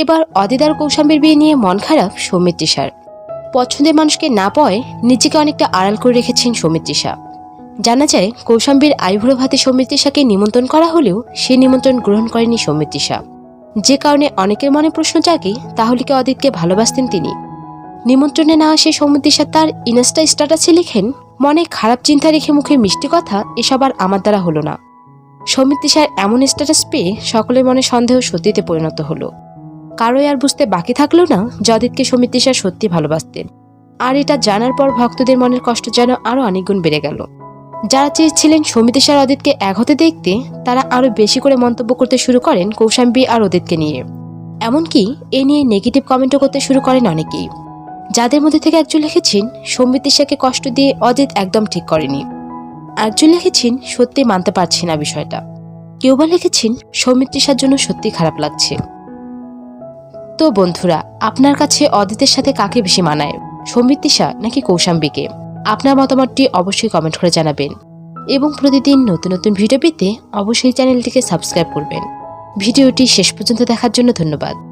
এবার অদিদার কৌশাম্বীর বিয়ে নিয়ে মন খারাপ সৌমিত্রিষার পছন্দের মানুষকে না পাওয়ায় নিজেকে অনেকটা আড়াল করে রেখেছেন সৌমিত্রিষা জানা যায়, কৌশাম্বীর আইভুড়ো ভাতে সৌমিত্রিষাকে নিমন্ত্রণ করা হলেও সে নিমন্ত্রণ গ্রহণ করেনি সৌমিত্রিষা যে কারণে অনেকের মনে প্রশ্ন জাগে, তাহলে কি অদিতকে ভালোবাসতেন তিনি? নিমন্ত্রণে না আসে সৌমিত্রিষা তার ইনস্টা স্ট্যাটাসে লিখেন, মনে খারাপ চিন্তা রেখে মুখে মিষ্টি কথা, এসব আর আমার দ্বারা হলো না। সৌমিত্রিষার এমন স্ট্যাটাস পেয়ে সকলের মনে সন্দেহ সত্যিতে পরিণত হলো। কারোই আর বুঝতে বাকি থাকল না যদিতকে সৌমিত্রিষা সত্যি ভালোবাসতেন। আর এটা জানার পর ভক্তদের মনের কষ্ট যেন আরও অনেক গুণ বেড়ে গেল। যারা চেয়েছিলেন সমিতিশার অদিতকে এক হতে দেখতে, তারা আরও বেশি করে মন্তব্য করতে শুরু করেন কৌশাম্বী আর অদিতকে নিয়ে। এমনকি এ নিয়ে নেগেটিভ কমেন্টও করতে শুরু করেন অনেকেই। যাদের মধ্যে থেকে একজন লিখেছেন সৌমিত্রিষাকে কষ্ট দিয়ে অজিত একদম ঠিক করেনি। একজন লিখেছেন, সত্যি মানতে পারছি না বিষয়টা। কেউ বা লিখেছেন সৌমিত্রিষার জন্য সত্যি খারাপ লাগছে। তো বন্ধুরা, আপনার কাছে অদিতের সাথে কাকে বেশি মানায়? সমৃদ্ধিশা নাকি কৌশাম্বীকে আপনার মতামতটি অবশ্যই কমেন্ট করে জানাবেন। এবং প্রতিদিন নতুন নতুন ভিডিও পেতে অবশ্যই চ্যানেলটিকে সাবস্ক্রাইব করবেন। ভিডিওটি শেষ পর্যন্ত দেখার জন্য ধন্যবাদ।